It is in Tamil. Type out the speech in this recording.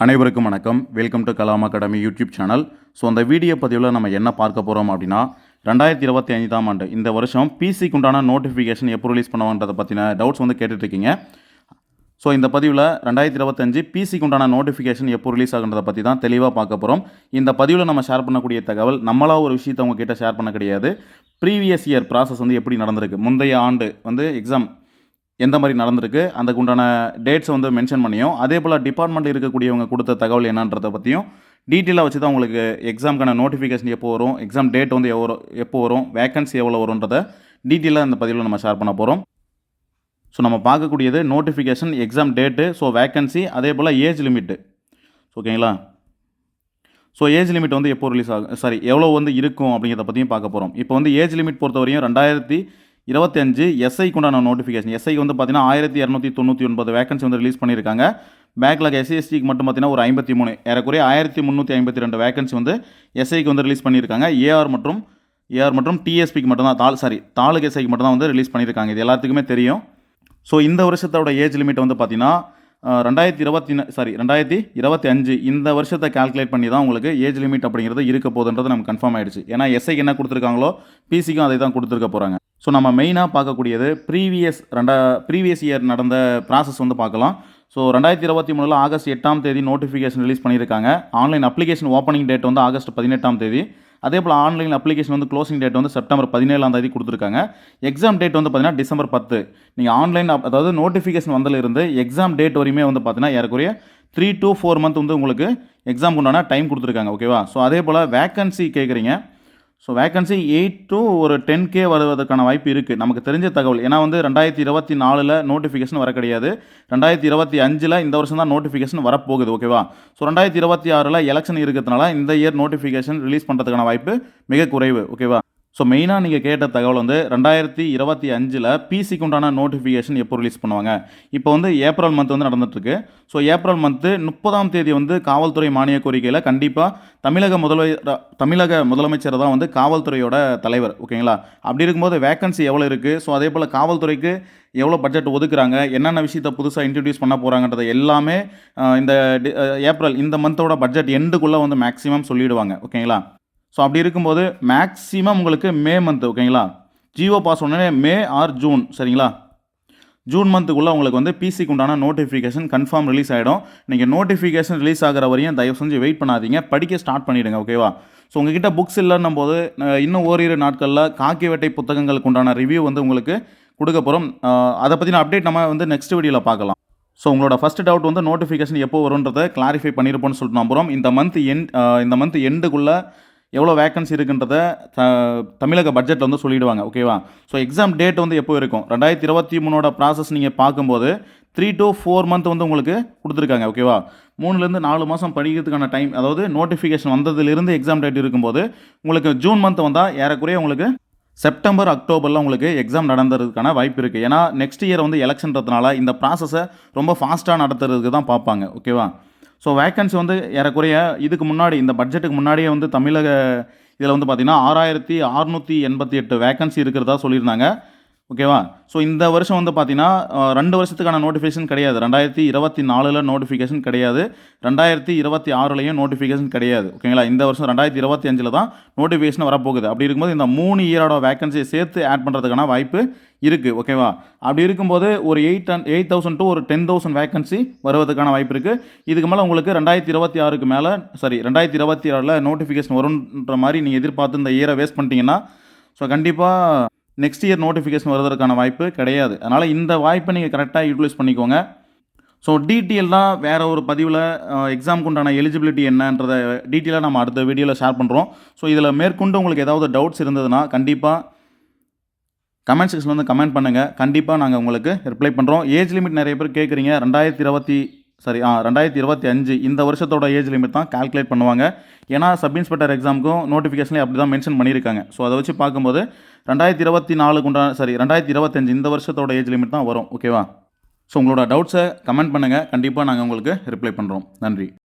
அனைவருக்கும் வணக்கம். Welcome to Kalam academy YouTube channel so அந்த வீடியோ பதிவில் நம்ம என்ன பார்க்க போகிறோம் அப்படின்னா ரெண்டாயிரத்தி இருபத்தி ஐந்தாம் ஆண்டு இந்த வருஷம் பிசிக்கு உண்டான நோட்டிஃபிகேஷன் எப்போ ரிலீஸ் பண்ணுவான்றதை பற்றின டவுட்ஸ் வந்து கேட்டுட்ருக்கீங்க. ஸோ இந்த பதிவில் ரெண்டாயிரத்தி இருபத்தஞ்சு பிசிக்கு உண்டான நோட்டிஃபிகேஷன் எப்போ ரிலீஸ் ஆகுன்றதை பற்றி தான் தெளிவாக பார்க்க போகிறோம் இந்த பதிவில் நம்ம ஷேர் பண்ணக்கூடிய தகவல் நம்மளாக ஒரு விஷயத்தை உங்ககிட்ட ஷேர் பண்ண கிடையாது. ப்ரீவியஸ் இயர் ப்ராசஸ் வந்து எப்படி நடந்திருக்கு? முந்தைய ஆண்டு வந்து எக்ஸாம் எந்த மாதிரி நடந்திருக்கு அதுக்கு உண்டான டேட்ஸை வந்து மென்ஷன் பண்ணியும் அதே போல் டிபார்ட்மெண்ட்டில் இருக்கக்கூடியவங்க கொடுத்த தகவல் என்னன்றதை பற்றியும் டீட்டெயிலாக வச்சு தான் உங்களுக்கு எக்ஸாமுக்கான நோட்டிஃபிகேஷன் எப்போ வரும் எக்ஸாம் டேட் வந்து எவ்வளோ எப்போ வரும் வேகன்சி எவ்வளோ வரும்ன்றத டீட்டெயிலாக இந்த பதிவில் நம்ம ஷேர் பண்ண போகிறோம் ஸோ நம்ம பார்க்கக்கூடியது notification exam date so vacancy அதே போல் ஏஜ் லிமிட்டு ஓகேங்களா ஸோ ஏஜ் லிமிட் வந்து எப்போ ரிலீஸ் ஆகும் சாரி எவ்வளோ வந்து இருக்கும் அப்படிங்கிறத பற்றியும் பார்க்க போகிறோம் இப்போ வந்து ஏஜ் லிமிட் பொறுத்த வரையும் ரெண்டாயிரத்தி இருபத்தஞ்சு எஸ்ஐக்கு உண்டான நோட்டிஃபிகேஷன் எஸ்ஐக்கு வந்து பார்த்தீங்கன்னா ஆயிரத்தி இரநூத்தி தொண்ணூற்றி ஒன்பது வேகன்சி வந்து ரிலீஸ் பண்ணியிருக்காங்க. பேக்கில் எஸ்சிஎஸ்டிக்கு மட்டும் பார்த்தீங்கன்னா ஒரு ஐம்பத்தி மூணு. ஏறக்குறைய ஆயிரத்தி முந்நூற்றி ஐம்பத்தி ரெண்டு வேகன்சி வந்து எஸ்ஐக்கு வந்து ரிலீஸ் பண்ணியிருக்காங்க. ஏஆர் மற்றும் ஏஆர் மற்றும் டிஎஸ்பிக்கு மட்டும்தான் தால் சாரி தாலுக் எஸ்ஐக்கு மட்டும் தான் வந்து ரிலீஸ் பண்ணியிருக்காங்க. இது எல்லாத்துக்குமே தெரியும். ஸோ இந்த வருஷத்தோட ஏஜ் லிமிட் வந்து பார்த்தீங்கன்னா ரெண்டாயிரத்தி இருபத்தி சாரி ரெண்டாயிரத்தி இருபத்தி அஞ்சு இந்த வருஷத்தை கால்குலேட் பண்ணி தான் உங்களுக்கு ஏஜ் லிமிட் அப்படிங்கிறது இருக்க போகுதுன்றது நமக்கு கன்ஃபார்ம் ஆயிடுச்சு. ஏன்னா எஸ்ஐக்கு என்ன கொடுத்துருக்காங்களோ பிசிக்கும் அதை தான் கொடுத்துருக்க போகிறாங்க ஸோ நம்ம மெயினாக பார்க்கக்கூடியது ப்ரீவியஸ் ரெண்டா ப்ரீவியஸ் இயர் நடந்த ப்ராசஸ் வந்து பார்க்கலாம். ஸோ ரெண்டாயிரத்தி இருபத்தி மூணில் ஆகஸ்ட் எட்டாம் தேதி நோட்டிஃபிகேஷன் ரிலீஸ் பண்ணியிருக்காங்க. ஆன்லைன் அப்ளிகேஷன் ஓப்பனிங் டேட் வந்து ஆகஸ்ட் பதினெட்டாம் தேதி. அதே போல் ஆன்லைன் அப்ளிகேஷன் வந்து க்ளோசிங் டேட் வந்து செப்டம்பர் பதினேழாம் தேதி கொடுத்துருக்காங்க. எக்ஸாம் டேட் வந்து பார்த்தீங்கன்னா டிசம்பர் பத்து. நீங்கள் ஆன்லைன் அதாவது நோட்டிஃபிகேஷன் வந்ததிலிருந்து எக்ஸாம் டேட் வரையுமே வந்து பார்த்தீங்கன்னா ஏறக்குறைய த்ரீ டு ஃபோர் மந்த் வந்து உங்களுக்கு எக்ஸாம் உண்டான டைம் கொடுத்துருக்காங்க ஓகேவா ஸோ அதே போல் வேக்கன்சி கேட்குறீங்க ஸோ வேக்கன்சி எயிட் டு ஒரு டென் கே வருவதற்கான வாய்ப்பு இருக்குது நமக்கு தெரிஞ்ச தகவல். ஏன்னா வந்து ரெண்டாயிரத்தி இருபத்தி நாலில் நோட்டிஃபிகேஷன் வர கிடையாது. ரெண்டாயிரத்தி இருபத்தி அஞ்சில் இந்த வருஷம் தான் நோட்டிஃபிகேஷன் வரப்போகுது ஓகேவா ஸோ ரெண்டாயிரத்தி இருபத்தி ஆறில் எலெக்ஷன் இருக்கிறதுனால இந்த இயர் நோட்டிஃபிகேஷன் ரிலீஸ் பண்ணுறதுக்கான வாய்ப்பு மிக குறைவு ஓகேவா ஸோ மெயினாக நீங்கள் கேட்ட தகவல் வந்து ரெண்டாயிரத்தி இருபத்தி அஞ்சில் பிசிக்கு உண்டான நோட்டிஃபிகேஷன் எப்போ ரிலீஸ் பண்ணுவாங்க? இப்போ வந்து ஏப்ரல் மந்த் வந்து நடந்துட்டுருக்கு. ஸோ ஏப்ரல் மந்த்து முப்பதாம் தேதி வந்து காவல்துறை மானிய கோரிக்கையில் கண்டிப்பாக தமிழக முதல்வர் தமிழக முதலமைச்சர் தான் வந்து காவல்துறையோட தலைவர் ஓகேங்களா? அப்படி இருக்கும்போது வேக்கன்சி எவ்வளோ இருக்குது ஸோ அதே போல் காவல்துறைக்கு எவ்வளோ பட்ஜெட் ஒதுக்குறாங்க? என்னென்ன விஷயத்தை புதுசாக இன்ட்ரடியூஸ் பண்ண போகிறாங்கன்றது எல்லாமே இந்த ஏப்ரல் இந்த மந்தோட பட்ஜெட் எண்டுக்குள்ளே வந்து மேக்ஸிமம் சொல்லிவிடுவாங்க ஓகேங்களா? ஸோ அப்படி இருக்கும்போது மேக்ஸிமம் உங்களுக்கு மே மந்த் ஓகேங்களா ஜியோ பாஸ் உடனே மே ஆர் ஜூன் சரிங்களா? ஜூன் மந்த்துக்குள்ளே உங்களுக்கு வந்து பிசிக்கு உண்டான நோட்டிஃபிகேஷன் கன்ஃபார்ம் ரிலீஸ் ஆகிடும் நீங்கள் நோட்டிஃபிகேஷன் ரிலீஸ் ஆகிற வரையும் தயவு செஞ்சு வெயிட் பண்ணாதீங்க. படிக்க ஸ்டார்ட் பண்ணிவிடுங்க ஓகேவா ஸோ உங்ககிட்ட புக்ஸ் இல்லைன்னும் போது இன்னும் ஓரிரு நாட்களில் காக்கி வேட்டை புத்தகங்களுக்கு உண்டான ரிவ்யூ வந்து உங்களுக்கு கொடுக்க போகிறோம் அதை பற்றின அப்டேட் நம்ம வந்து நெக்ஸ்ட் வீடியோவில் பார்க்கலாம். ஸோ உங்களோட ஃபஸ்ட் டவுட் வந்து நோட்டிஃபிகேஷன் எப்போ வரும்ன்றதை கிளாரிஃபை பண்ணியிருப்போம்னு சொல்லிட்டு நம்புகிறோம் இந்த மந்த் எண்ட் இந்த மந்த் எண்டுக்குள்ளே எவ்வளோ வேக்கன்சி இருக்குன்றத த- தமிழக பட்ஜெட்டில் வந்து சொல்லிவிடுவாங்க ஓகேவா ஸோ எக்ஸாம் டேட் வந்து எப்போ இருக்கும்? ரெண்டாயிரத்தி இருபத்தி மூணோட ப்ராசஸ் நீங்கள் பார்க்கும்போது த்ரீ டு ஃபோர் மந்த் வந்து உங்களுக்கு கொடுத்துருக்காங்க ஓகேவா மூணுலேருந்து நாலு மாதம் படிக்கிறதுக்கான டைம் அதாவது நோட்டிஃபிகேஷன் வந்ததுலேருந்து எக்ஸாம் டேட் இருக்கும்போது உங்களுக்கு ஜூன் மந்த் வந்தால் ஏறக்குறைய உங்களுக்கு செப்டம்பர் அக்டோபரில் உங்களுக்கு எக்ஸாம் நடந்துறதுக்கான வாய்ப்பு இருக்குது ஏன்னா நெக்ஸ்ட் இயர் வந்து எலெக்ஷன்றதுனால இந்த ப்ராசஸை ரொம்ப ஃபாஸ்ட்டாக நடத்துறதுக்கு தான் பார்ப்பாங்க ஓகேவா ஸோ வேக்கன்சி வந்து ஏறக்குறைய இதுக்கு முன்னாடி இந்த பட்ஜெட்டுக்கு முன்னாடியே வந்து தமிழக இதில் வந்து பார்த்திங்கன்னா ஆறாயிரத்தி அறுநூற்றி எண்பத்தி எட்டு வேக்கன்சி இருக்கிறதா சொல்லியிருந்தாங்க. ஓகேவா? ஸோ இந்த வருஷம் வந்து பார்த்தீங்கன்னா ரெண்டு வருஷத்துக்கான நோட்டிஃபிகேஷன் கிடையாது. ரெண்டாயிரத்தி இருபத்தி நாலில் நோட்டிஃபிகேஷன் கிடையாது. ரெண்டாயிரத்தி இருபத்தி ஆறுலையும் நோட்டிஃபிகேஷன் கிடையாது. ஓகேங்களா? இந்த வருஷம் ரெண்டாயிரத்தி இருபத்தி அஞ்சில் தான் நோட்டிஃபிகேஷன் வரப்போகுது. அப்படி இருக்கும்போது இந்த மூணு இயரோட வேகன்சியை சேர்த்து ஆட் பண்ணுறதுக்கான வாய்ப்பு இருக்குது ஓகேவா? அப்படி இருக்கும்போது ஒரு எயிட் எயிட் தௌசண்ட் டு ஒரு டென் தௌசண்ட் வேகன்சி வருவதற்கான வாய்ப்பு இருக்குது இதுக்கு மேலே உங்களுக்கு ரெண்டாயிரத்தி இருபத்தி ஆறுக்கு மேலே சாரி ரெண்டாயிரத்தி இருபத்தி ஆறில் நோட்டிஃபிகேஷன் வரும்ன்ற மாதிரி நீங்கள் எதிர்பார்த்து இந்த இயரை வேஸ்ட் பண்ணிட்டீங்கன்னா ஸோ கண்டிப்பாக நெக்ஸ்ட் இயர் நோட்டிஃபிகேஷன் வருவதற்கான வாய்ப்பு கிடையாது. அதனால் இந்த வாய்ப்பை நீங்கள் கரெக்டாக யூட்டிலைஸ் பண்ணிக்கோங்க. ஸோ டீட்டெயிலாக வேறு ஒரு பதிவில் எக்ஸாமுக்கு உண்டான எலிஜிபிலிட்டி என்னன்றதை டீட்டெயிலாக நம்ம அடுத்த வீடியோவில் ஷேர் பண்ணுறோம் ஸோ இதில் மேற்கொண்டு உங்களுக்கு ஏதாவது டவுட்ஸ் இருந்ததுன்னா கண்டிப்பாக கமெண்ட் செக்ஷனில் வந்து கமெண்ட் பண்ணுங்கள் கண்டிப்பாக நாங்கள் உங்களுக்கு ரிப்ளை பண்ணுறோம் ஏஜ் லிமிட் நிறைய பேர் கேட்குறீங்க ரெண்டாயிரத்தி இருபத்தி சாரி ஆ ரெண்டாயிரத்தி இருபத்தி அஞ்சு இந்த வருஷத்தோட ஏஜ் லிமிட் தான் கால்குலேட் பண்ணுவாங்க. ஏன்னா சப் இன்ஸ்பெக்டர் எக்ஸாமுக்கும் நோட்டிஃபிகேஷன்லேயே அப்படி தான் மென்ஷன் பண்ணியிருக்காங்க. ஸோ அதை வச்சு பார்க்கும்போது ரெண்டாயிரத்தி இருபத்தி நாலுக்கு உண்டான சாரி ரெண்டாயிரத்தி இருபத்தஞ்சு இந்த வருஷத்தோட ஏஜ் லிமிட் தான் வரும். ஓகேவா ஸோ உங்களோட டவுட்ஸை கமெண்ட் பண்ணுங்கள் கண்டிப்பாக நாங்கள் உங்களுக்கு ரிப்ளை பண்ணுறோம் நன்றி.